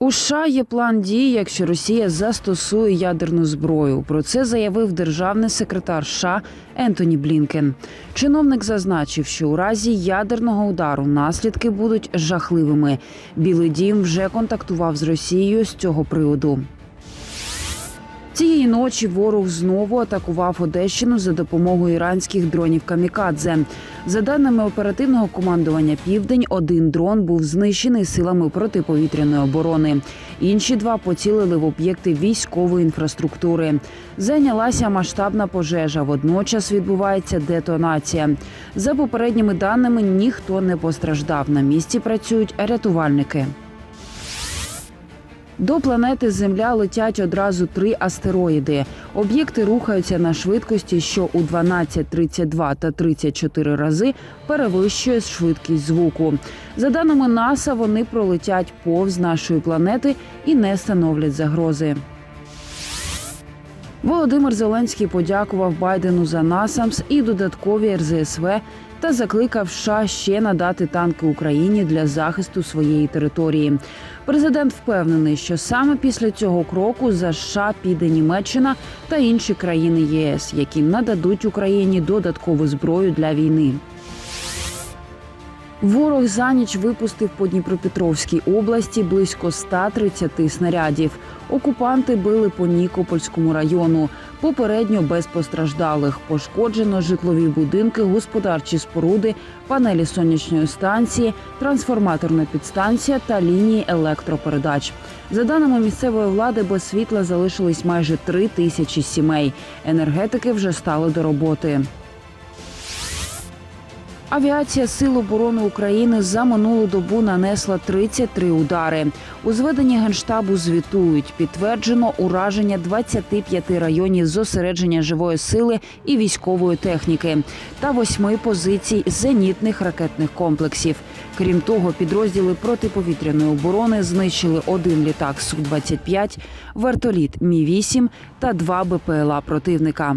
У США є план дій, якщо Росія застосує ядерну зброю. Про це заявив державний секретар США Ентоні Блінкен. Чиновник зазначив, що у разі ядерного удару наслідки будуть жахливими. Білий дім вже контактував з Росією з цього приводу. Цієї ночі ворог знову атакував Одещину за допомогою іранських дронів Камікадзе. За даними оперативного командування Південь, один дрон був знищений силами протиповітряної оборони. Інші два поцілили в об'єкти військової інфраструктури. Зайнялася масштабна пожежа. Водночас відбувається детонація. За попередніми даними, ніхто не постраждав. На місці працюють рятувальники. До планети Земля летять одразу три астероїди. Об'єкти рухаються на швидкості, що у 12, 32 та 34 рази перевищує швидкість звуку. За даними НАСА, вони пролетять повз нашої планети і не становлять загрози. Володимир Зеленський подякував Байдену за насамс і додаткові РЗСВ та закликав США ще надати танки Україні для захисту своєї території. Президент впевнений, що саме після цього кроку за США піде Німеччина та інші країни ЄС, які нададуть Україні додаткову зброю для війни. Ворог за ніч випустив по Дніпропетровській області близько 130 снарядів. Окупанти били по Нікопольському району. Попередньо без постраждалих пошкоджено житлові будинки, господарчі споруди, панелі сонячної станції, трансформаторна підстанція та лінії електропередач. За даними місцевої влади, без світла залишились майже три тисячі сімей. Енергетики вже стали до роботи. Авіація Сил оборони України за минулу добу нанесла 33 удари. У зведенні генштабу звітують підтверджено ураження 25 районів зосередження живої сили і військової техніки та восьми позицій зенітних ракетних комплексів. Крім того, підрозділи протиповітряної оборони знищили один літак Су 25 вертоліт Мі 8 та два БПЛА противника.